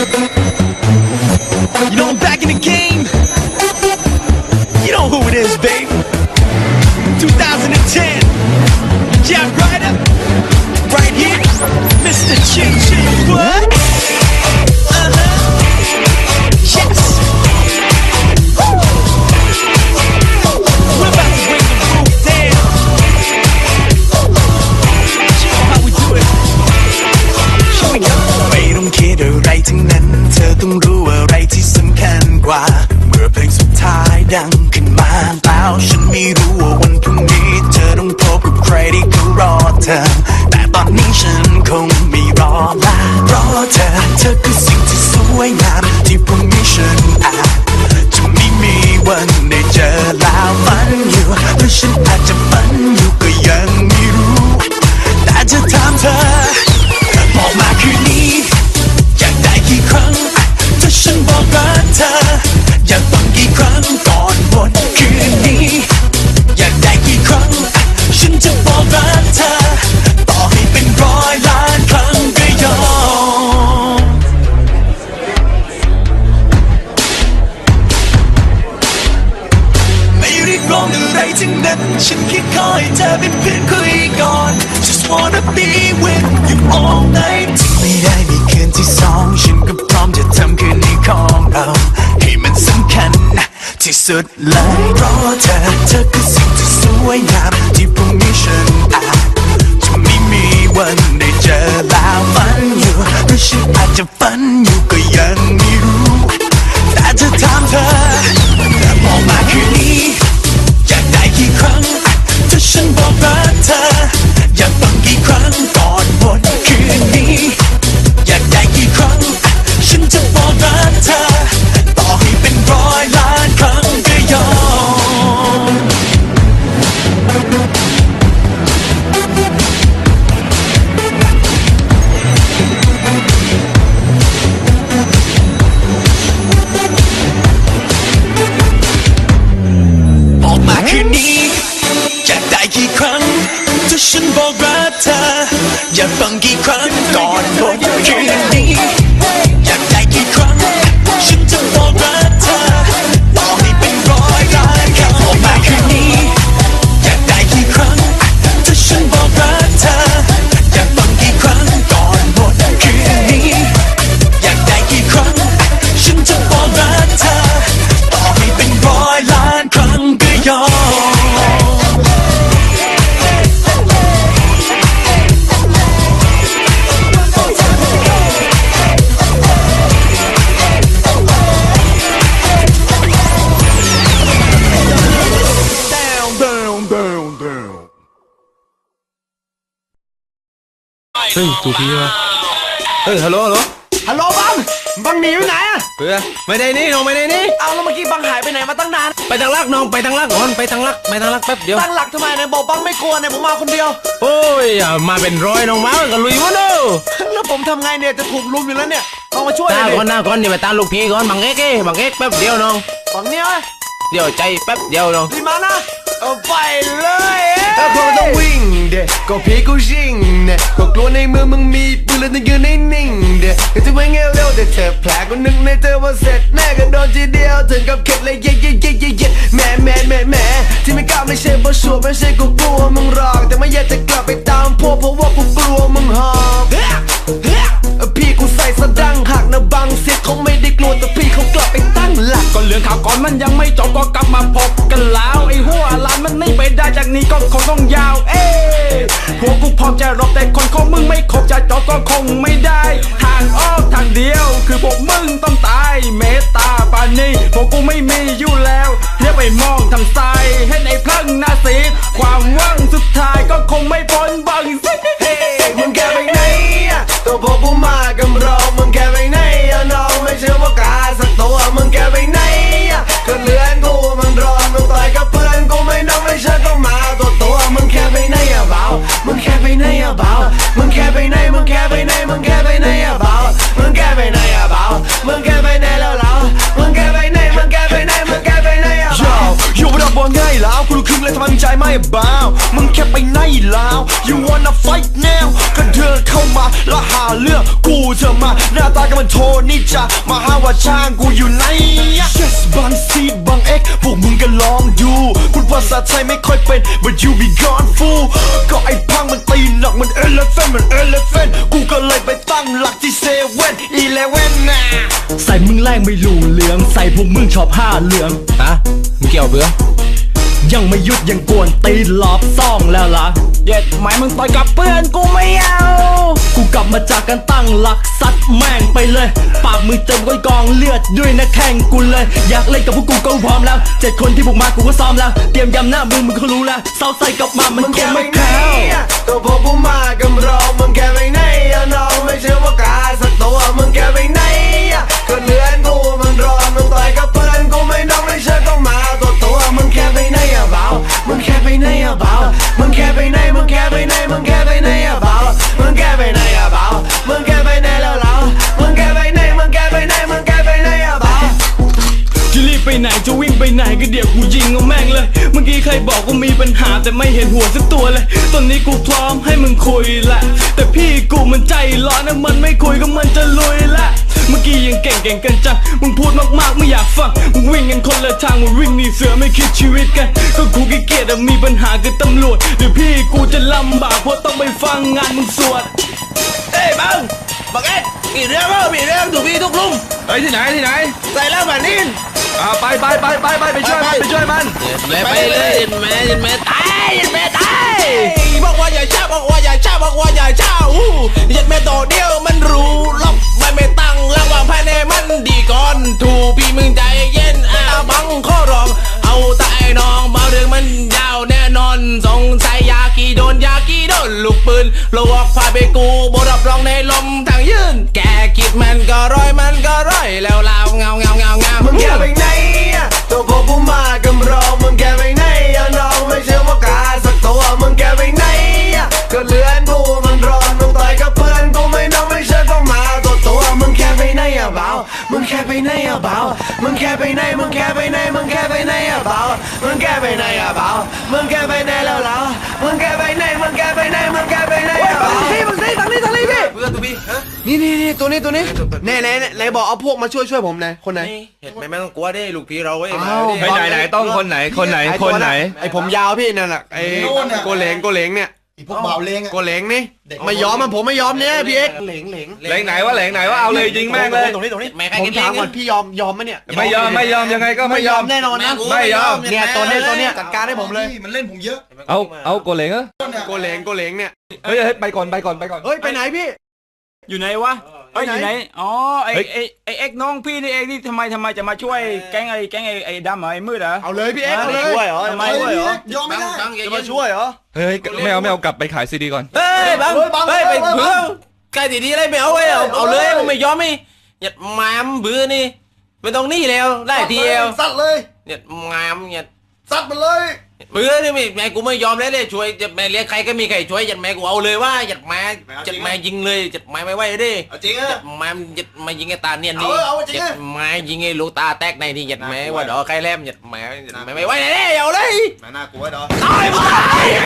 You know I'm back in the game. ร สุดเลยเพราะเธอเธอคือสิ่งที่สวยงาม กได้กี่ครั้งถ้าฉันบอกรักเธอ อยากฟังกี่ครั้งก่อนบนคืน เฮ้ยถูกพี่วะเฮ้ยฮัลโหลฮัลโหลฮัลโหลบัง บังหนีอยู่ไหนอะเฮ้ยไม่ได้นี่น้องไม่ได้นี่เอาแล้วเมื่อกี้บังหายไปไหนมาตั้งนาน ไปทางลักน้องไปทางลักก่อนไปทางลักไปทางลักแป๊บเดียว ตั้งหลักทำไมเนี่ยบอกบังไม่กลัวเนี่ยผมมาคนเดียว โอ้ยอย่ามาเป็นร้อยน้องมากันลุยวะเนอะแล้วผมทำไงเนี่ยจะถูกลุมอยู่แล้วเนี่ยเอามาช่วยหตาน่อยก่อนดิหน้าก่อนนี่ไปตามลูกพี่ก่อนบังเอ๊กเอ้บังเอ๊กแป๊บเดียวน้อง บังเนี่ยเดี๋ยวใจแป๊บเดียวน้องรีบมานะ เอาไปเลยถ้าพอต้องวิ่งเด็กก็พี่กูชิงเด็กก็กลัวในเมืองมึงมีปืนแล้วต้องยืนนิ่งเด็กก็จะวิ่งเร็วแต่เธอแผลก็นึกในเธอว่าเสร็จแน่ก็โดนทีเดียวถึงกับเข็ดเลยเย่เย่เย่เย่เย่แม่แม่แม่แม่ที่ไม่กล้าไม่ใช่เพราะชัวร์ไม่ใช่กูกลัวมึงหรอกแต่ไม่อยากจะกลับไปตามพวกเพราะว่ากูกลัวมึงหอ พี่กูใส่สะดังหักนะบางสิทธิ์เขาไม่ได้กลัวแต่พี่เขากลับไปตั้งหลักก็เรื่องข่าวก่อนมันยังไม่จบก็กลับมาพบกันแล้วไอ้หัวลานมันไม่ไปได้จากนี้ก็คงต้องยาว เอ้พวกกูพร้อมจะรบแต่คนของมึงไม่ครบจะจบก็คงไม่ได้ ทางออกทางเดียว คือพวกมึงต้องตายเมตตาปานีพวกกูไม่มีอยู่แล้วเรียกไปมองทางซ้ายเห็นไอ้พลังนาสีความหวังสุดท้ายก็คงไม่พ้นบังสิ อะตัว ใจไม่เบามึงแค่ไปไหนแล้ว you wanna fight now ก็เดินเข้ามาแล้วหาเรื่องกูเธอมา หน้าตาก็มันโทนี่จะมาหาว่าช่างกูอยู่ไหน yes บางซีดบางเอ็กพวกมึงก็ลองดูพูดภาษาไทยไม่ค่อยเป็น but you be gone fool ก็ไอ้พังมันตีหนักมัน elephant มัน elephant กูก็เลยไปตั้งหลักที่เซเว่นอีเลเว่นนะใส่มึงแรงไม่รู้เหลือง ใส่พวกมึงชอบผ้าเหลืองฮะมึงเกี่ยวเบื่อ ยังไม่หยุดยังกวนตีนรอบซ่องแล้วล่ะเย็ดไหมมึงต่อยกับเพื่อนกูไม่เอากูกลับมาจากการตั้งหลักซัดแม่งไปเลย ปากมือเต็มก้อยกองเลือดด้วยนะแข่งกูเลย อยากเล่นกับพวกกูก็พร้อมแล้วเจ็ดคนที่บุกมากูก็ซ้อมแล้ว เตรียมยำหน้ามึงมึงก็รู้แล้วเศร้าใส่กลับมามันมึงคแค่งไปไม่ไหนแค้วอะก็พบกูมากำรอมึงแค่ไป เมื่อกี้ใครบอกว่ามีปัญหาแต่ไม่เห็นหัวสักตัวเลย ตอนนี้กูพร้อมให้มึงคุยแหละ แต่พี่กูมันใจร้อนนะมันไม่คุยก็มันจะลุยละเมื่อกี้ยังเก่งเก่งกันจัง มึงพูดมากๆไม่อยากฟัง มึงวิ่งกันคนละทาง มึงวิ่งหนีเสือไม่คิดชีวิตกัน ก็กูขี้เกียจอะมีปัญหากับตำรวจ เดี๋ยวพี่กูจะลำบากเพราะต้องไปฟังงานมึงสวด เอ้ยบังบังเอ็ดมีเรื่องเปล่ามีเรื่องถูกพี่ทุกลุมเฮ้ยที่ไหนที่ไหนใส่แล้วแบบนี้ อ่าไปไปไปไปไปไปช่วยมันไปช่วยมันไปเลยแม่ยันแม่ตายยันแม่ตายบอกว่าอย่าเช่าบอกว่าอย่าเช่าบอกว่าอย่าเช่าอู้ยันแม่โตเดียวมันรู้ล็อกไม่ไม่ตั้งแล้วว่าภายในมันดีก่อนถูกพี่มึงใจเย็นอาบังข้อรอง เอาแต่ไอ้น้องบางเรื่องมันยาวแน่นอนสงสัยยากีโดนยากีโดนลูกปืนโลวอกพาไปกูบรับรองในลมทางยืนแกคิดมันก็ร้อยมันก็ร้อยแล้ว งแค่ไปไหนอะเบามึงแค่ไปไหนมึงแค่ไปไหนมึงแค่ไปไหนอะเบามึงแค่ไปไหนอะเบามึงแค่ไปไหนแล้วเรามึงแค่ไปไหนมึงแค่ไปไหนมึงแค่ไปไหนอะเบาพี่มึงนี่ทางนี้ทางนี้พี่เพื่อนตัวพี่ฮะนี่นี่นี่ตัวนี้ตัวนี้แน่แน่ไหนบอกเอาพวกมาช่วยช่วยผมหน่อยคนไหนเห็นไหมไม่ต้องกลัวดิลูกพี่เราเว้ยอ้าวไปไหนไหนต้องคนไหนคนไหนอ้คตัวนไหนไอผมยาวพี่นั่นแหละไอโกเหลงโกเหลงเนี่ยไอีพวกเบาเลงอะโกเหลงนี่ไม่ยอมมันผมไม่ยอมเนี่ยพี่เอ็กเหลงเหลงแหลงไหนวะแหลงไหนวะเอาเลยยิงแม่งเลยตรงนี้ตรงนี้ผมถามก่อนพี่ยอมยอมไหมเนี่ยไม่ยอมไม่ยอมยังไงก็ไม่ไม่ยยออมมแน่นอนนะไม่ยอมเนี่ยตัวนี้ตัวเนี้ยจัดการให้ผมเลยพี่มันเล่นผมเยอะเอาเอาโกเหลงเหรอโกเหลงโกเหลงเนี่ยเฮ้ยเฮ้ยไปก่อนไปก่อนไปก่อนเฮ้ยไปไหนพี่ อยู่ไหนวะ เอ้ยไปอไหนยู่ไหน อ๋อ ไอเฮ้ยไอไอเอ็กน้องพี่นี่เองนี่ทำไมทำไมจะมาช่วยแก๊งไอแก๊งไอไอดำเหรอไอมืดเหรอ เอาเลยพี่เอ็กเอาเลยช่วยเหรอทำไมช่วยเหรอยอมไม่ได้จะมาช่วยเหรอ เฮ้ยไม่เอาไม่เอากลับไปขายซีดีก่อน เฮ้ยบังเฮ้ยบังเฮ้ยไปเฮ้ยบังเพื่อใกล้ตีดีอะไรไม่เอาเว้ยเอาเอาเลยผมไม่ยอมไม่หยัดมามเบื่อนี่ไม่ต้องนี่แล้วได้ทีเดียวสัตว์เลยหยัดมามหยัดสัตว์มันเลย เบื่อนี่ไม่แม่กูไม่ยอมแล้วเลยช่วยหยัดแม่เลี้ยงใครก็มีใครช่วยหยัดแม่กูเอาเลยว่าหยัดแม่หยัดแม่ยิงเลยหยัดแม่ไม่ไหวดิเอาจริงหอะยัดแม่หยัดแม่ยิงไอ้ตาเนียนนี่เอาเอาจริหงยัอะดแม่ยิงไอ้ลูกตาแตกในนี่หยัดแม่ว่าดอกใครแลมหยัดแม่หยัดแม่ไม่ไหวเลยเอาเลยน่ากลัวดอตายไป